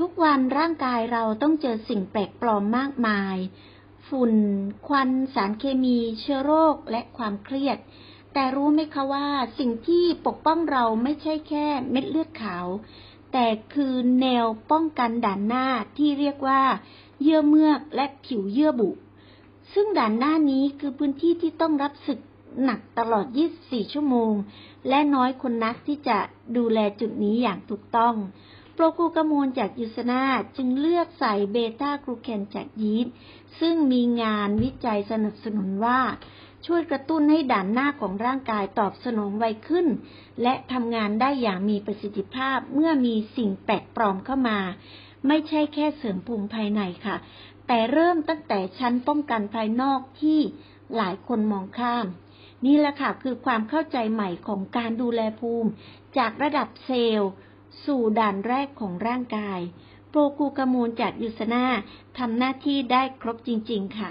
ทุกวันร่างกายเราต้องเจอสิ่งแปลกปลอมมากมาย ฝุ่น ควัน สารเคมี เชื้อโรค และความเครียด แต่รู้ไหมคะว่าสิ่งที่ปกป้องเราไม่ใช่แค่เม็ดเลือดขาว แต่คือแนวป้องกันด่านหน้าที่เรียกว่า เยื่อเมือกและผิวเยื่อบุ ซึ่งด่านหน้านี้คือพื้นที่ที่ต้องรับศึกหนักตลอด 24 ชั่วโมง และน้อยคนนักที่จะดูแลจุดนี้อย่างถูกต้อง โปรกูกามูลจากยูสนาจึงเลือกใส่เบต้ากลูแคนจากยีสต์ซึ่งมีงานวิจัยสนับสนุนว่า ช่วยกระตุ้นให้ด่านหน้าของร่างกายตอบสนองไวขึ้น และทำงานได้อย่างมีประสิทธิภาพเมื่อมีสิ่งแปลกปลอมเข้ามา ไม่ใช่แค่เสริมภูมิภายในค่ะ แต่เริ่มตั้งแต่ชั้นป้องกันภายนอกที่หลายคนมองข้าม นี่แหละค่ะคือความเข้าใจใหม่ของการดูแลภูมิ จากระดับเซลล์ สู่ด่านแรกของร่างกาย โปรกูกามูลจากยูสนาทำหน้าที่ได้ครบจริง ๆ ค่ะ